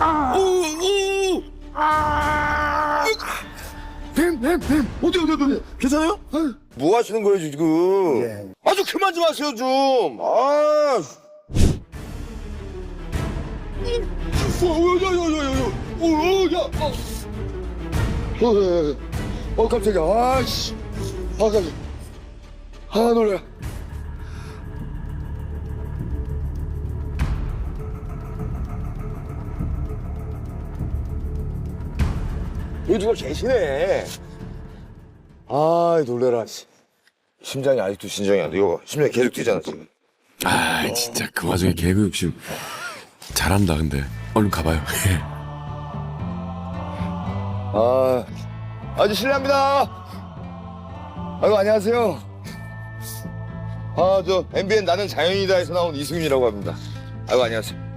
오오 뱀뱀 뱀 어디 어디 어디 괜찮아요? 뭐 하시는 거예요 지금? 예. 아주 그만 좀 하세요 좀. 아. 오야야야야야 오야 어. 어, 어 깜짝이야 아씨 아 깜짝 아 놀래 여기 누가 계시네. 아 놀래라. 씨. 심장이 아직도 진정이 안 돼. 이거 봐. 심장이 계속 뛰잖아 지금. 아 진짜 그 와중에 개그 욕심 잘한다 근데 얼른 가봐요 아 아주 실례합니다. 아이고 안녕하세요. 아 저 MBN 나는 자연이다에서 나온 이승윤이라고 합니다. 아이고 안녕하세요.